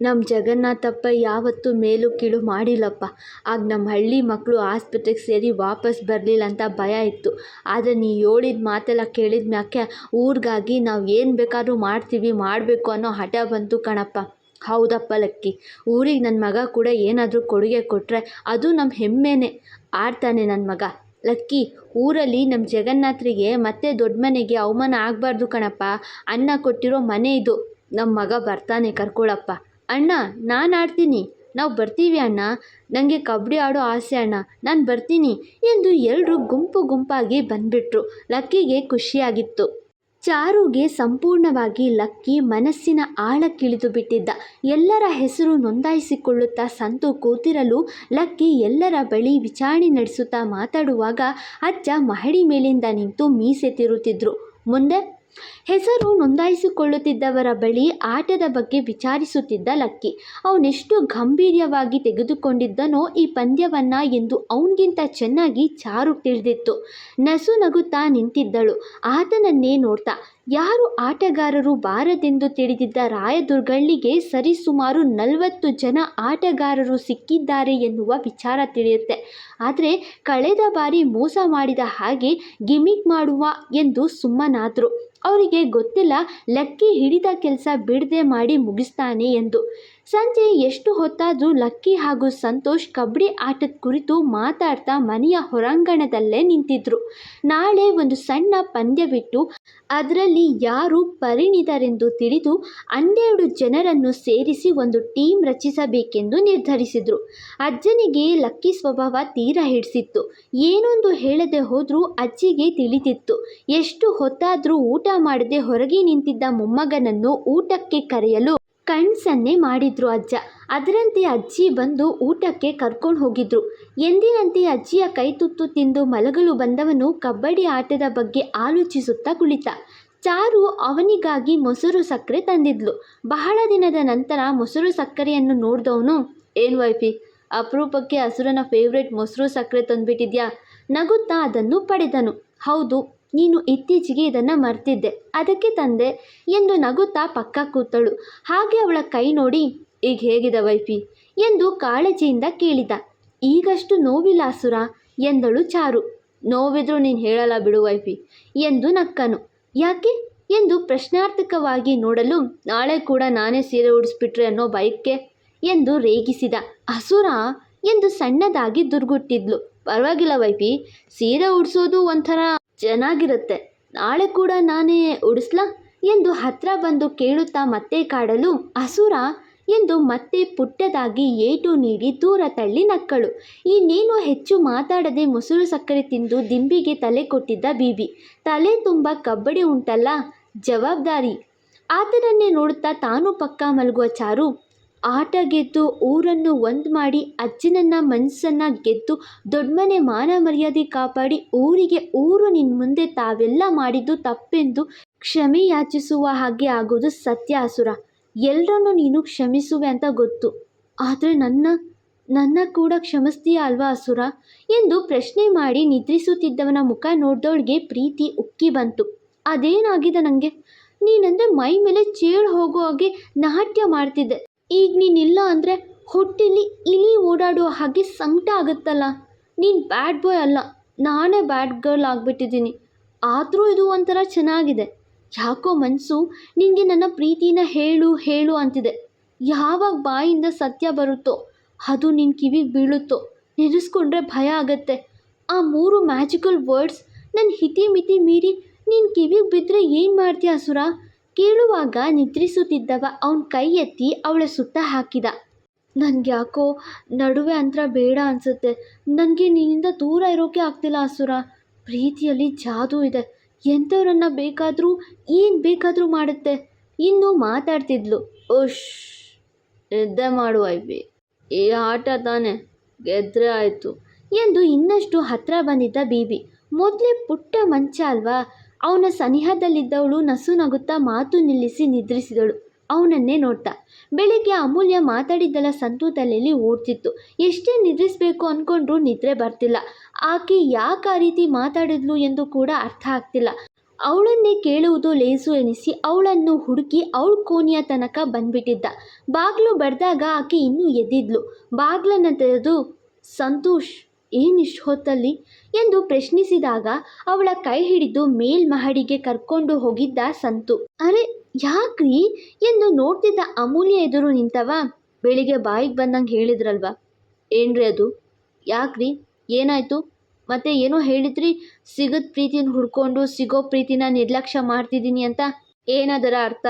ನಮ್ಮ ಜಗನ್ನಾಥಪ್ಪ ಯಾವತ್ತೂ ಮೇಲು ಕೀಳು ಮಾಡಿಲ್ಲಪ್ಪ. ಆಗ ನಮ್ಮ ಹಳ್ಳಿ ಮಕ್ಕಳು ಆಸ್ಪತ್ರೆಗೆ ಸೇರಿ ವಾಪಸ್ ಬರಲಿಲ್ಲ ಅಂತ ಭಯ ಇತ್ತು. ಆದರೆ ನೀ ಹೇಳಿದ ಮಾತೆಲ್ಲ ಕೇಳಿದ ಮ್ಯಾಕೆ ಊರಿಗಾಗಿ ನಾವು ಏನು ಬೇಕಾದರೂ ಮಾಡ್ತೀವಿ, ಮಾಡಬೇಕು ಅನ್ನೋ ಹಠ ಬಂತು ಕಣಪ್ಪ. ಹೌದಪ್ಪ ಲಕ್ಕಿ. ಊರಿಗೆ ನನ್ನ ಮಗ ಕೂಡ ಏನಾದರೂ ಕೊಡುಗೆ ಕೊಟ್ಟರೆ ಅದು ನಮ್ಮ ಹೆಮ್ಮೆನೆ. ಆಡ್ತಾನೆ ನನ್ನ ಮಗ. ಲಕ್ಕಿ, ಊರಲ್ಲಿ ನಮ್ಮ ಜಗನ್ನಾಥರಿಗೆ ಮತ್ತೆ ದೊಡ್ಡ ಮನೆಗೆ ಅವಮಾನ ಆಗಬಾರ್ದು ಕಣಪ್ಪ. ಅನ್ನ ಕೊಟ್ಟಿರೋ ಮನೆ ಇದು. ನಮ್ಮ ಮಗ ಬರ್ತಾನೆ ಕರ್ಕೊಳಪ್ಪ. ಅಣ್ಣ, ನಾನು ಆಡ್ತೀನಿ. ನಾವು ಬರ್ತೀವಿ ಅಣ್ಣ. ನನಗೆ ಕಬಡ್ಡಿ ಆಡೋ ಆಸೆ ಅಣ್ಣ. ನಾನು ಬರ್ತೀನಿ ಎಂದು ಎಲ್ಲರೂ ಗುಂಪು ಗುಂಪಾಗಿ ಬಂದ್ಬಿಟ್ರು. ಲಕ್ಕಿಗೆ ಖುಷಿಯಾಗಿತ್ತು. ಚಾರುಗೆ ಸಂಪೂರ್ಣವಾಗಿ ಲಕ್ಕಿ ಮನಸ್ಸಿನ ಆಳಕ್ಕಿಳಿದು ಬಿಟ್ಟಿದ್ದ. ಎಲ್ಲರ ಹೆಸರು ನೋಂದಾಯಿಸಿಕೊಳ್ಳುತ್ತಾ ಸಂತು ಕೂತಿರಲು ಲಕ್ಕಿ ಎಲ್ಲರ ಬಳಿ ವಿಚಾರಣೆ ನಡೆಸುತ್ತಾ ಮಾತಾಡುವಾಗ ಅಜ್ಜ ಮಹಡಿ ಮೇಲಿಂದ ನಿಂತು ಮೀಸೆ ತಿರುತ್ತಿದ್ರು. ಮುಂದೆ ಹೆಸರು ನೋಂದಾಯಿಸಿಕೊಳ್ಳುತ್ತಿದ್ದವರ ಬಳಿ ಆಟದ ಬಗ್ಗೆ ವಿಚಾರಿಸುತ್ತಿದ್ದ ಲಕ್ಕಿ. ಅವನೆಷ್ಟು ಗಂಭೀರ್ಯವಾಗಿ ತೆಗೆದುಕೊಂಡಿದ್ದನೋ ಈ ಪಂದ್ಯವನ್ನ ಎಂದು ಅವನಿಗಿಂತ ಚೆನ್ನಾಗಿ ಚಾರು ತಿಳಿದಿತ್ತು. ನಸು ನಗುತ್ತಾ ನಿಂತಿದ್ದಳು. ಆತನನ್ನೇ ನೋಡ್ತಾ, ಯಾರು ಆಟಗಾರರು ಬಾರದೆಂದು ತಿಳಿದಿದ್ದ ರಾಯದುರ್ಗಳ್ಳಿಗೆ ಸರಿಸುಮಾರು ನಲವತ್ತು ಜನ ಆಟಗಾರರು ಸಿಕ್ಕಿದ್ದಾರೆ ಎನ್ನುವ ವಿಚಾರ ತಿಳಿಯುತ್ತೆ. ಆದರೆ ಕಳೆದ ಬಾರಿ ಮೋಸ ಮಾಡಿದ ಹಾಗೆ ಗಿಮಿಕ್ ಮಾಡುವ ಎಂದು ಸುಮ್ಮನಾದರು. ಅವರಿಗೆ ಗೊತ್ತಿಲ್ಲ ಲಕ್ಕಿ ಹಿಡಿದ ಕೆಲಸ ಬಿಡದೆ ಮಾಡಿ ಮುಗಿಸ್ತಾನೆ ಎಂದು. ಸಂಜೆ ಎಷ್ಟು ಹೊತ್ತಾದರೂ ಲಕ್ಕಿ ಹಾಗೂ ಸಂತೋಷ್ ಕಬಡ್ಡಿ ಆಟದ ಕುರಿತು ಮಾತಾಡ್ತಾ ಮನೆಯ ಹೊರಾಂಗಣದಲ್ಲೇ ನಿಂತಿದ್ರು. ನಾಳೆ ಒಂದು ಸಣ್ಣ ಪಂದ್ಯವಿಟ್ಟು ಅದರಲ್ಲಿ ಯಾರು ಪರಿಣಿತರೆಂದು ತಿಳಿದು ಹನ್ನೆರಡು ಜನರನ್ನು ಸೇರಿಸಿ ಒಂದು ಟೀಮ್ ರಚಿಸಬೇಕೆಂದು ನಿರ್ಧರಿಸಿದರು. ಅಜ್ಜನಿಗೆ ಲಕ್ಕಿ ಸ್ವಭಾವ ತೀರ ಹಿಡಿಸಿತ್ತು. ಏನೊಂದು ಹೇಳದೆ ಹೋದರೂ ಅಜ್ಜಿಗೆ ತಿಳಿದಿತ್ತು. ಎಷ್ಟು ಹೊತ್ತಾದರೂ ಊಟ ಮಾಡದೆ ಹೊರಗೆ ನಿಂತಿದ್ದ ಮೊಮ್ಮಗನನ್ನು ಊಟಕ್ಕೆ ಕರೆಯಲು ಕಣ್ಸನ್ನೆ ಮಾಡಿದ್ರು ಅಜ್ಜ. ಅದರಂತೆ ಅಜ್ಜಿ ಬಂದು ಊಟಕ್ಕೆ ಕರ್ಕೊಂಡು ಹೋಗಿದ್ರು. ಎಂದಿನಂತೆ ಅಜ್ಜಿಯ ಕೈ ತುತ್ತು ತಿಂದು ಮಲಗಲು ಬಂದವನು ಕಬಡ್ಡಿ ಆಟದ ಬಗ್ಗೆ ಆಲೋಚಿಸುತ್ತಾ ಕುಳಿತ. ಚಾರು ಅವನಿಗಾಗಿ ಮೊಸರು ಸಕ್ಕರೆ ತಂದಿದ್ಲು. ಬಹಳ ದಿನದ ನಂತರ ಮೊಸರು ಸಕ್ಕರೆಯನ್ನು ನೋಡಿದವನು, ಏನು ವೈಫಿ, ಅಪರೂಪಕ್ಕೆ ಹಸುರನ ಫೇವ್ರೇಟ್ ಮೊಸರು ಸಕ್ಕರೆ ತಂದುಬಿಟ್ಟಿದ್ಯಾ? ನಗುತ್ತಾ ಅದನ್ನು ಪಡೆದನು. ಹೌದು ನೀನು ಇತ್ತೀಚೆಗೆ ಇದನ್ನು ಮರ್ತಿದ್ದೆ. ಅದಕ್ಕೆ ತಂದೆ ಎಂದು ನಗುತ್ತಾ ಪಕ್ಕ ಕೂತಳು. ಹಾಗೆ ಅವಳ ಕೈ ನೋಡಿ, ಈಗ ಹೇಗಿದೆ ವೈಫಿ? ಎಂದು ಕಾಳಜಿಯಿಂದ ಕೇಳಿದ. ಈಗಷ್ಟು ನೋವಿಲ್ಲ ಅಸುರ? ಎಂದಳು ಚಾರು. ನೋವಿದ್ರೂ ನೀನು ಹೇಳಲ್ಲ ಬಿಡು ವೈಫಿ, ಎಂದು ನಕ್ಕನು. ಯಾಕೆ? ಎಂದು ಪ್ರಶ್ನಾರ್ಥಕವಾಗಿ ನೋಡಲು, ನಾಳೆ ಕೂಡ ನಾನೇ ಸೀರೆ ಉಡಿಸ್ಬಿಟ್ರೆ ಅನ್ನೋ ಬೈಕ್ಗೆ ಎಂದು ರೇಗಿಸಿದ. ಅಸುರ? ಎಂದು ಸಣ್ಣದಾಗಿ ದುರ್ಗುಟ್ಟಿದ್ಲು. ಪರವಾಗಿಲ್ಲ ವೈಫಿ, ಸೀರೆ ಉಡಿಸೋದು ಒಂಥರ ಚೆನ್ನಾಗಿರುತ್ತೆ. ನಾಳೆ ಕೂಡ ನಾನೇ ಉಡಿಸ್ಲಾ? ಎಂದು ಹತ್ರ ಬಂದು ಕೇಳುತ್ತಾ ಮತ್ತೆ ಕಾಡಲು, ಅಸುರ, ಎಂದು ಮತ್ತೆ ಪುಟ್ಟದಾಗಿ ಏಟು ನೀಡಿ ದೂರ ತಳ್ಳಿ ನಕ್ಕಳು. ಇನ್ನೇನು ಹೆಚ್ಚು ಮಾತಾಡದೆ ಮೊಸರು ಸಕ್ಕರೆ ತಿಂದು ದಿಂಬಿಗೆ ತಲೆ ಕೊಟ್ಟಿದ್ದ ಬೀಬಿ. ತಲೆ ತುಂಬ ಕಬ್ಬಡಿ ಉಂಟಲ್ಲ, ಜವಾಬ್ದಾರಿ. ಆತನನ್ನೇ ನೋಡುತ್ತಾ ತಾನು ಪಕ್ಕ ಮಲಗುವ ಚಾರು ಆಟ ಗೆದ್ದು ಊರನ್ನು ಒಂದು ಮಾಡಿ ಅಜ್ಜನನ್ನ ಮನಸ್ಸನ್ನು ಗೆದ್ದು ದೊಡ್ಡಮನೆ ಮಾನ ಮರ್ಯಾದೆ ಕಾಪಾಡಿ ಊರಿಗೆ ಊರು ನಿನ್ನ ಮುಂದೆ ತಾವೆಲ್ಲ ಮಾಡಿದ್ದು ತಪ್ಪೆಂದು ಕ್ಷಮೆ ಯಾಚಿಸುವ ಹಾಗೆ ಆಗೋದು ಸತ್ಯ ಅಸುರ. ಎಲ್ಲರನ್ನು ನೀನು ಕ್ಷಮಿಸುವೆ ಅಂತ ಗೊತ್ತು. ಆದರೆ ನನ್ನ ನನ್ನ ಕೂಡ ಕ್ಷಮಿಸ್ತೀಯ ಅಲ್ವಾ ಅಸುರ? ಎಂದು ಪ್ರಶ್ನೆ ಮಾಡಿ ನಿದ್ರಿಸುತ್ತಿದ್ದವನ ಮುಖ ನೋಡ್ದವಳಿಗೆ ಪ್ರೀತಿ ಉಕ್ಕಿ ಬಂತು. ಅದೇನಾಗಿದೆ ನನಗೆ ನೀನಂದರೆ ಮೈ ಮೇಲೆ ಚೇಳು ಹೋಗೋ ಹಾಗೆ ನಾಟ್ಯ ಮಾಡ್ತಿದ್ದೆ. ಈಗ ನೀನಿಲ್ಲ ಅಂದರೆ ಹೊಟ್ಟೆಲಿ ಇಲಿ ಓಡಾಡೋ ಹಾಗೆ ಸಂಕಟ ಆಗುತ್ತಲ್ಲ. ನೀನು ಬ್ಯಾಡ್ ಬಾಯ್ ಅಲ್ಲ, ನಾನೇ ಬ್ಯಾಡ್ ಗರ್ಲ್ ಆಗಿಬಿಟ್ಟಿದ್ದೀನಿ. ಆದರೂ ಇದು ಒಂಥರ ಚೆನ್ನಾಗಿದೆ. ಯಾಕೋ ಮನಸ್ಸು ನಿನಗೆ ನನ್ನ ಪ್ರೀತಿನ ಹೇಳು ಹೇಳು ಅಂತಿದೆ. ಯಾವಾಗ ಬಾಯಿಂದ ಸತ್ಯ ಬರುತ್ತೋ, ಅದು ನಿನ್ನ ಕಿವಿಗೆ ಬೀಳುತ್ತೋ, ನೆನೆಸ್ಕೊಂಡ್ರೆ ಭಯ ಆಗತ್ತೆ. ಆ ಮೂರು ಮ್ಯಾಜಿಕಲ್ ವರ್ಡ್ಸ್ ನನ್ನ ಹಿತಿ ಮಿತಿ ಮೀರಿ ನಿನ್ನ ಕಿವಿಗೆ ಬಿದ್ದರೆ ಏನು ಮಾಡ್ತೀಯ ಸುರ? ಕೇಳುವಾಗ ನಿದ್ರಿಸುತ್ತಿದ್ದವ, ಅವನ ಕೈ ಎತ್ತಿ ಅವಳ ಸುತ್ತ ಹಾಕಿದ. ನನಗೆ ಯಾಕೋ ನಡುವೆ ಅಂತರ ಬೇಡ ಅನಿಸುತ್ತೆ. ನನಗೆ ನಿನ್ನಿಂದ ದೂರ ಇರೋಕೆ ಆಗ್ತಿಲ್ಲ ಅಸುರ. ಪ್ರೀತಿಯಲ್ಲಿ ಜಾದೂ ಇದೆ. ಎಂಥವ್ರನ್ನ ಬೇಕಾದರೂ, ಏನು ಬೇಕಾದರೂ ಮಾಡುತ್ತೆ. ಇನ್ನು ಮಾತಾಡ್ತಿದ್ಲು ಉಶ್ ನಿದ್ದೆ ಮಾಡು ಐಬಿ ಈ ಆಟ ತಾನೆ, ಗೆದ್ರೆ ಆಯಿತು. ಎಂದು ಇನ್ನಷ್ಟು ಹತ್ರ ಬಂದಿದ್ದ ಬೀಬಿ. ಮೊದಲೇ ಪುಟ್ಟ ಮಂಚ ಅಲ್ವಾ? ಅವನ ಸನಿಹದಲ್ಲಿದ್ದವಳು ನಸು ನಗುತ್ತಾ ಮಾತು ನಿಲ್ಲಿಸಿ ನಿದ್ರಿಸಿದಳು. ಅವನನ್ನೇ ನೋಡ್ತಾ ಬೆಳಿಗ್ಗೆ ಅಮೂಲ್ಯ ಮಾತಾಡಿದ್ದೆಲ್ಲ ಸಂತು ತಲೆಯಲ್ಲಿ ಓಡ್ತಿತ್ತು ಎಷ್ಟೇ ನಿದ್ರಿಸಬೇಕು ಅಂದ್ಕೊಂಡ್ರೂ ನಿದ್ರೆ ಬರ್ತಿಲ್ಲ. ಆಕೆ ಯಾಕೆ ಆ ರೀತಿ ಮಾತಾಡಿದ್ಲು ಎಂದು ಕೂಡ ಅರ್ಥ ಆಗ್ತಿಲ್ಲ. ಅವಳನ್ನೇ ಕೇಳುವುದು ಲೇಸು ಎನಿಸಿ ಅವಳನ್ನು ಹುಡುಕಿ ಅವಳ ಕೋಣೆಯ ತನಕ ಬಂದ್ಬಿಟ್ಟಿದ್ದ. ಬಾಗಿಲು ಬಡ್ದಾಗ ಆಕೆ ಇನ್ನೂ ಎದ್ದಿದ್ಲು. ಬಾಗ್ಲನ್ನು ತೆರೆದು, ಸಂತೋಷ್ ಏನಿಷ್ಟು ಹೊತ್ತಲ್ಲಿ ಎಂದು ಪ್ರಶ್ನಿಸಿದಾಗ ಅವಳ ಕೈ ಹಿಡಿದು ಮೇಲ್ಮಹಡಿಗೆ ಕರ್ಕೊಂಡು ಹೋಗಿದ್ದ ಸಂತು. ಅರೆ, ಯಾಕ್ರಿ? ಎಂದು ನೋಡ್ತಿದ್ದ ಅಮೂಲ್ಯ ಎದುರು ನಿಂತವ. ಬೆಳಿಗ್ಗೆ ಬಾಯಿಗೆ ಬಂದಂಗೆ ಹೇಳಿದ್ರಲ್ವಾ? ಏನ್ರಿ ಅದು? ಯಾಕ್ರಿ? ಏನಾಯ್ತು? ಮತ್ತೆ ಏನೋ ಹೇಳಿದ್ರಿ? ಸಿಗದ್ ಪ್ರೀತಿನ ಹುಡ್ಕೊಂಡು ಸಿಗೋ ಪ್ರೀತಿನ ನಿರ್ಲಕ್ಷ್ಯ ಮಾಡ್ತಿದ್ದೀನಿ ಅಂತ ಏನದರ ಅರ್ಥ?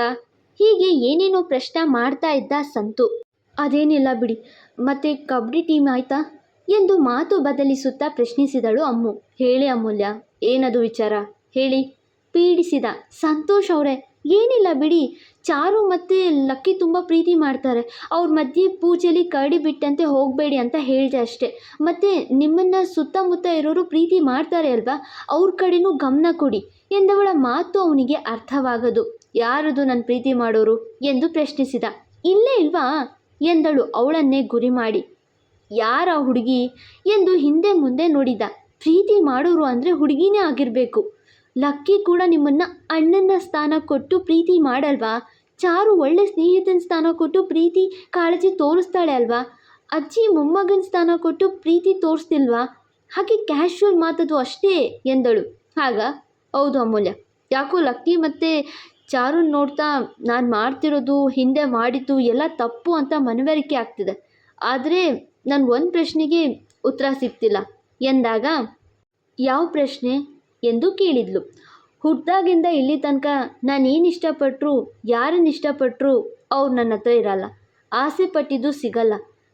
ಹೀಗೆ ಏನೇನೋ ಪ್ರಶ್ನೆ ಮಾಡ್ತಾ ಇದ್ದ ಸಂತು. ಅದೇನಿಲ್ಲ ಬಿಡಿ. ಮತ್ತೆ ಕಬಡ್ಡಿ ಟೀಮ್ ಆಯ್ತಾ? ಎಂದು ಮಾತು ಬದಲಿಸುತ್ತಾ ಪ್ರಶ್ನಿಸಿದಳು ಅಮ್ಮು. ಹೇಳಿ ಅಮೂಲ್ಯ, ಏನದು ವಿಚಾರ? ಹೇಳಿ. ಪೀಡಿಸಿದ. ಸಂತೋಷ್ ಅವರೇ, ಏನಿಲ್ಲ ಬಿಡಿ. ಚಾರು ಮತ್ತು ಲಕ್ಕಿ ತುಂಬ ಪ್ರೀತಿ ಮಾಡ್ತಾರೆ. ಅವ್ರ ಮಧ್ಯೆ ಪೂಜೆಲಿ ಕರಡಿ ಬಿಟ್ಟಂತೆ ಹೋಗಬೇಡಿ ಅಂತ ಹೇಳಿದೆ ಅಷ್ಟೇ. ಮತ್ತು ನಿಮ್ಮನ್ನು ಸುತ್ತಮುತ್ತ ಇರೋರು ಪ್ರೀತಿ ಮಾಡ್ತಾರೆ ಅಲ್ವಾ? ಅವ್ರ ಕಡೆನೂ ಗಮನ ಕೊಡಿ. ಎಂದವಳ ಮಾತು ಅವನಿಗೆ ಅರ್ಥವಾಗದು. ಯಾರದು ನನ್ನ ಪ್ರೀತಿ ಮಾಡೋರು? ಎಂದು ಪ್ರಶ್ನಿಸಿದ. ಇಲ್ಲೇ ಇಲ್ವಾ? ಎಂದಳು ಅವಳನ್ನೇ ಗುರಿ ಮಾಡಿ. ಯಾರ ಹುಡುಗಿ ಎಂದು ಹಿಂದೆ ಮುಂದೆ ನೋಡಿದ. ಪ್ರೀತಿ ಮಾಡೋರು ಅಂದರೆ ಹುಡುಗಿನೇ ಆಗಿರಬೇಕು. ಲಕ್ಕಿ ಕೂಡ ನಿಮ್ಮನ್ನು ಅಣ್ಣನ ಸ್ಥಾನ ಕೊಟ್ಟು ಪ್ರೀತಿ ಮಾಡಲ್ವಾ? ಚಾರು ಒಳ್ಳೆ ಸ್ನೇಹಿತನ ಸ್ಥಾನ ಕೊಟ್ಟು ಪ್ರೀತಿ ಕಾಳಜಿ ತೋರಿಸ್ತಾಳೆ ಅಲ್ವಾ? ಅಜ್ಜಿ ಮೊಮ್ಮಗನ ಸ್ಥಾನ ಕೊಟ್ಟು ಪ್ರೀತಿ ತೋರಿಸ್ತಿಲ್ವಾ? ಹಾಗೆ ಕ್ಯಾಶುವಲ್ ಮಾತದು ಅಷ್ಟೇ ಎಂದಳು. ಆಗ, ಹೌದು ಅಮೂಲ್ಯ, ಯಾಕೋ ಲಕ್ಕಿ ಮತ್ತು ಚಾರು ನೋಡ್ತಾ ನಾನು ಮಾಡ್ತಿರೋದು, ಹಿಂದೆ ಮಾಡಿದ್ದು ಎಲ್ಲ ತಪ್ಪು ಅಂತ ಮನವರಿಕೆ ಆಗ್ತಿದೆ. ಆದರೆ ನನ್ನ ಒಂದು ಪ್ರಶ್ನೆಗೆ ಉತ್ತರ ಸಿಗ್ತಿಲ್ಲ. ಎಂದಾಗ, ಯಾವ ಪ್ರಶ್ನೆ? ಎಂದು ಕೇಳಿದ್ಲು. ಹುಟ್ಟಿದಾಗಿಂದ ಇಲ್ಲಿ ತನಕ ನಾನೇನು ಇಷ್ಟಪಟ್ಟರು ಯಾರನ್ನು ಇಷ್ಟಪಟ್ಟರು ಅವ್ರು ನನ್ನ ಹತ್ರ ಇರಲ್ಲ. ಆಸೆ ಪಟ್ಟಿದ್ದು ಸಿಗಲ್ಲ.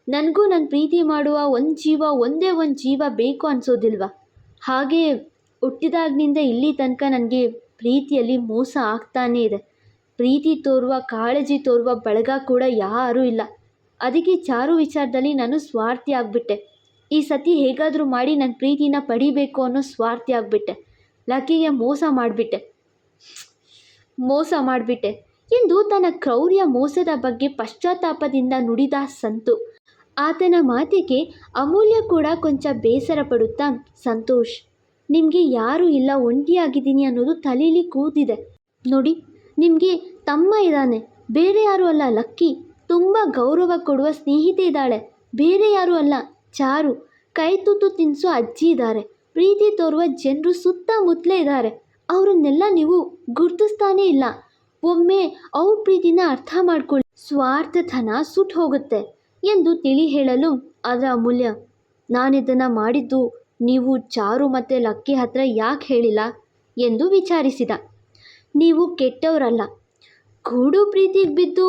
ನನಗೂ ನನ್ನ ಪ್ರೀತಿ ಮಾಡುವ ಒಂದು ಜೀವ ಒಂದೇ ಒಂದು ಜೀವ ಬೇಕು ಅನಿಸೋದಿಲ್ವಾ? ಹಾಗೆ ಹುಟ್ಟಿದಾಗಿನಿಂದ ಇಲ್ಲಿ ತನಕ ನನಗೆ ಪ್ರೀತಿಯಲ್ಲಿ ಮೋಸ ಆಗ್ತಾನೇ ಇದೆ. ಪ್ರೀತಿ ತೋರುವ, ಕಾಳಜಿ ತೋರುವ ಬಳಗ ಕೂಡ ಯಾರೂ ಇಲ್ಲ. ಅದಕ್ಕೆ ಚಾರು ವಿಚಾರದಲ್ಲಿ ನಾನು ಸ್ವಾರ್ಥಿ ಆಗಿಬಿಟ್ಟೆ. ಈ ಸತಿ ಹೇಗಾದರೂ ಮಾಡಿ ನನ್ನ ಪ್ರೀತಿನ ಪಡಿಬೇಕು ಅನ್ನೋ ಸ್ವಾರ್ಥಿ ಆಗಿಬಿಟ್ಟೆ. ಲಕ್ಕಿಗೆ ಮೋಸ ಮಾಡಿಬಿಟ್ಟೆ. ಮೋಸ ಮಾಡಿಬಿಟ್ಟೆ. ಎಂದು ತನ್ನ ಕ್ರೌರ್ಯ ಮೋಸದ ಬಗ್ಗೆ ಪಶ್ಚಾತ್ತಾಪದಿಂದ ನುಡಿದ ಸಂತು. ಆತನ ಮಾತಿಗೆ ಅಮೂಲ್ಯ ಕೂಡ ಕೊಂಚ ಬೇಸರ ಪಡುತ್ತಾ, ಸಂತೋಷ್, ನಿಮಗೆ ಯಾರೂ ಇಲ್ಲ, ಒಂಟಿಯಾಗಿದ್ದೀನಿ ಅನ್ನೋದು ತಲೆಯಲ್ಲಿ ಕೂತಿದೆ. ನೋಡಿ, ನಿಮಗೆ ತಮ್ಮ ಇದ್ದಾನೆ. ಬೇರೆ ಯಾರೂ ಅಲ್ಲ, ಲಕ್ಕಿ. ತುಂಬ ಗೌರವ ಕೊಡುವ ಸ್ನೇಹಿತೆ ಇದ್ದಾಳೆ. ಬೇರೆ ಯಾರೂ ಅಲ್ಲ. ಚಾರು ಕೈ ತುತ್ತು ತಿನ್ನಿಸೋ ಅಜ್ಜಿ ಇದ್ದಾರೆ. ಪ್ರೀತಿ ತೋರುವ ಜನರು ಸುತ್ತಮುತ್ತಲೇ ಇದ್ದಾರೆ. ಅವರನ್ನೆಲ್ಲ ನೀವು ಗುರ್ತಿಸ್ತಾನೇ ಇಲ್ಲ. ಒಮ್ಮೆ ಅವ್ರ ಪ್ರೀತಿನ ಅರ್ಥ ಮಾಡ್ಕೊಳ್ಳಿ. ಸ್ವಾರ್ಥತನ ಸುಟ್ಟು ಹೋಗುತ್ತೆ ಎಂದು ತಿಳಿ ಹೇಳಲು ಅದರ ಅಮೂಲ್ಯ. ನಾನಿದನ್ನು ಮಾಡಿದ್ದು ನೀವು ಚಾರು ಮತ್ತು ಲಕ್ಕಿ ಹತ್ರ ಯಾಕೆ ಹೇಳಿಲ್ಲ? ಎಂದು ವಿಚಾರಿಸಿದ. ನೀವು ಕೆಟ್ಟವರಲ್ಲ. ಗೂಡು ಪ್ರೀತಿಗೆ ಬಿದ್ದು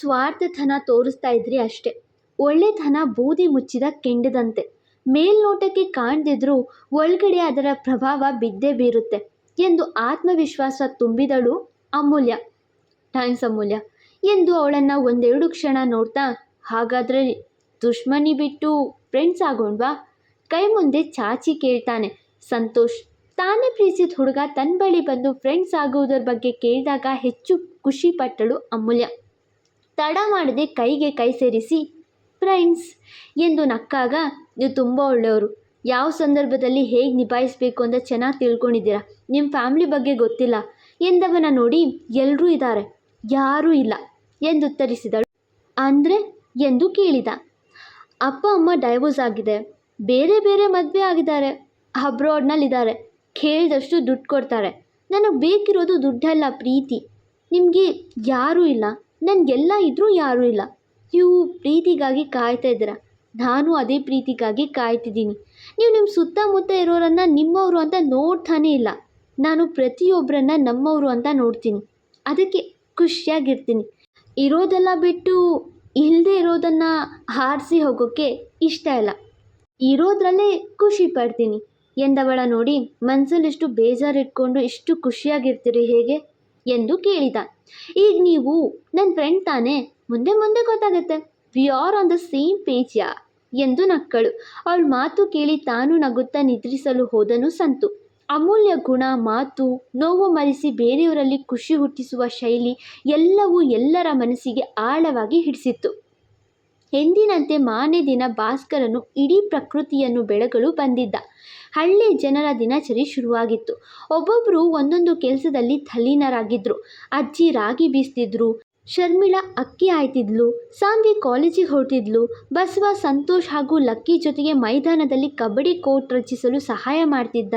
ಸ್ವಾರ್ಥತನ ತೋರಿಸ್ತಾ ಇದ್ರಿ ಅಷ್ಟೆ. ಒಳ್ಳೆತನ ಬೂದಿ ಮುಚ್ಚಿದ ಕೆಂಡದಂತೆ. ಮೇಲ್ನೋಟಕ್ಕೆ ಕಾಣದಿದ್ರೂ ಒಳಗಡೆ ಅದರ ಪ್ರಭಾವ ಬಿದ್ದೇ ಬೀರುತ್ತೆ ಎಂದು ಆತ್ಮವಿಶ್ವಾಸ ತುಂಬಿದಳು ಅಮೂಲ್ಯ. ಥ್ಯಾಂಕ್ಸ್ ಅಮೂಲ್ಯ. ಎಂದು ಅವಳನ್ನು ಒಂದೆರಡು ಕ್ಷಣ ನೋಡ್ತಾ, ಹಾಗಾದ್ರೆ ದುಶ್ಮನಿ ಬಿಟ್ಟು ಫ್ರೆಂಡ್ಸ್ ಆಗೋಣ್ವಾ? ಕೈ ಮುಂದೆ ಚಾಚಿ ಕೇಳ್ತಾನೆ ಸಂತೋಷ್. ತಾನೇ ಪ್ರೀತಿಸಿದ ಹುಡುಗ ತನ್ನ ಬಳಿ ಬಂದು ಫ್ರೆಂಡ್ಸ್ ಆಗುವುದರ ಬಗ್ಗೆ ಕೇಳಿದಾಗ ಹೆಚ್ಚು ಖುಷಿ ಪಟ್ಟಳು ಅಮೂಲ್ಯ. ತಡ ಮಾಡದೆ ಕೈಗೆ ಕೈ ಸೇರಿಸಿ ಫ್ರೆಂಡ್ಸ್ ಎಂದು ನಕ್ಕಾಗ, ನೀವು ತುಂಬ ಒಳ್ಳೆಯವರು. ಯಾವ ಸಂದರ್ಭದಲ್ಲಿ ಹೇಗೆ ನಿಭಾಯಿಸಬೇಕು ಅಂತ ಚೆನ್ನಾಗಿ ತಿಳ್ಕೊಂಡಿದ್ದೀರಾ? ನಿಮ್ಮ ಫ್ಯಾಮ್ಲಿ ಬಗ್ಗೆ ಗೊತ್ತಿಲ್ಲ ಎಂದವನ ನೋಡಿ ಎಲ್ಲರೂ ಇದ್ದಾರೆ. ಯಾರೂ ಇಲ್ಲ ಎಂದು ಉತ್ತರಿಸಿದಳು. ಅಂದರೆ? ಎಂದು ಕೇಳಿದ. ಅಪ್ಪ, ಅಮ್ಮ ಡೈವೋರ್ಸ್ ಆಗಿದೆ. ಬೇರೆ ಬೇರೆ ಮದುವೆ ಆಗಿದ್ದಾರೆ. ಅಬ್ರಾಡ್ನಲ್ಲಿದ್ದಾರೆ ಕೇಳಿದಷ್ಟು ದುಡ್ಡು ಕೊಡ್ತಾರೆ. ನನಗೆ ಬೇಕಿರೋದು ದುಡ್ಡಲ್ಲ ಪ್ರೀತಿ. ನಿಮಗೆ ಯಾರೂ ಇಲ್ಲ. ನನಗೆಲ್ಲ ಇದ್ದರೂ ಯಾರೂ ಇಲ್ಲ. ನೀವು ಪ್ರೀತಿಗಾಗಿ ಕಾಯ್ತಾ ಇದ್ದೀರ? ನಾನು ಅದೇ ಪ್ರೀತಿಗಾಗಿ ಕಾಯ್ತಿದ್ದೀನಿ. ನೀವು ನಿಮ್ಮ ಸುತ್ತಮುತ್ತ ಇರೋರನ್ನು, ನಿಮ್ಮವರು ಅಂತ ನೋಡ್ತಾನೇ ಇಲ್ಲ. ನಾನು ಪ್ರತಿಯೊಬ್ಬರನ್ನ ನಮ್ಮವರು ಅಂತ ನೋಡ್ತೀನಿ. ಅದಕ್ಕೆ ಖುಷಿಯಾಗಿರ್ತೀನಿ. ಇರೋದೆಲ್ಲ ಬಿಟ್ಟು ಇಲ್ಲದೆ ಇರೋದನ್ನು ಹಾರಿಸಿ ಹೋಗೋಕ್ಕೆ ಇಷ್ಟ ಇಲ್ಲ. ಇರೋದರಲ್ಲೇ ಖುಷಿ ಪಡ್ತೀನಿ. ಎಂದವಳ ನೋಡಿ ಮನಸ್ಸಲ್ಲಿಷ್ಟು ಬೇಜಾರಿಟ್ಕೊಂಡು ಇಷ್ಟು ಖುಷಿಯಾಗಿರ್ತೀರಿ ಹೇಗೆ? ಎಂದು ಕೇಳಿದ. ಈಗ ನೀವು ನನ್ನ ಫ್ರೆಂಡ್ ತಾನೇ? ಮುಂದೆ ಮುಂದೆ ಗೊತ್ತಾಗುತ್ತೆ. We are on the same page ಯಾ? ಎಂದು ನಕ್ಕಳು. ಅವಳ ಮಾತು ಕೇಳಿ ತಾನು ನಗುತ್ತಾ ನಿದ್ರಿಸಲು ಹೋದನು ಸಂತು. ಅಮೂಲ್ಯ ಗುಣ, ಮಾತು, ನೋವು ಮರೆಸಿ ಬೇರೆಯವರಲ್ಲಿ ಖುಷಿ ಹುಟ್ಟಿಸುವ ಶೈಲಿ ಎಲ್ಲವೂ ಎಲ್ಲರ ಮನಸ್ಸಿಗೆ ಆಳವಾಗಿ ಹಿಡಿಸಿತ್ತು. ಎಂದಿನಂತೆ ಮಾನೆ ದಿನ ಭಾಸ್ಕರನು ಇಡೀ ಪ್ರಕೃತಿಯನ್ನು ಬೆಳಗಲು ಬಂದಿದ್ದ. ಹಳ್ಳಿ ಜನರ ದಿನಚರಿ ಶುರುವಾಗಿತ್ತು. ಒಬ್ಬೊಬ್ಬರು ಒಂದೊಂದು ಕೆಲಸದಲ್ಲಿ ತಲ್ಲೀನರಾಗಿದ್ದರು ಅಜ್ಜಿ ರಾಗಿ ಬೀಸ್ತಿದ್ರು, ಶರ್ಮಿಳಾ ಅಕ್ಕಿ ಆಯ್ತಿದ್ಲು ಸಾನ್ವಿ ಕಾಲೇಜಿಗೆ ಹೊರಟಿದ್ಲು, ಬಸವ, ಸಂತೋಷ್ ಹಾಗೂ ಲಕ್ಕಿ ಜೊತೆಗೆ ಮೈದಾನದಲ್ಲಿ ಕಬಡ್ಡಿ ಕೋರ್ಟ್ ರಚಿಸಲು ಸಹಾಯ ಮಾಡ್ತಿದ್ದ.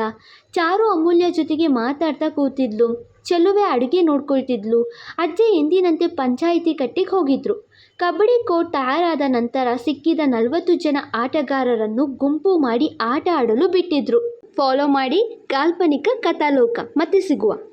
ಚಾರು ಅಮೂಲ್ಯ ಜೊತೆಗೆ ಮಾತಾಡ್ತಾ ಕೂತಿದ್ಲು. ಚೆಲುವೆ ಅಡುಗೆ ನೋಡ್ಕೊಳ್ತಿದ್ಲು. ಅಜ್ಜಿ ಎಂದಿನಂತೆ ಪಂಚಾಯಿತಿ ಕಟ್ಟಿಗೆ ಹೋಗಿದ್ರು. ಕಬಡ್ಡಿ ಕೋರ್ಟ್ ತಯಾರಾದ ನಂತರ ಸಿಕ್ಕಿದ ನಲವತ್ತು ಜನ ಆಟಗಾರರನ್ನು ಗುಂಪು ಮಾಡಿ ಆಟ ಆಡಲು ಬಿಟ್ಟಿದ್ರು. ಫಾಲೋ ಮಾಡಿ ಕಾಲ್ಪನಿಕ ಕಥಾಲೋಕ. ಮತ್ತೆ ಸಿಗುವ.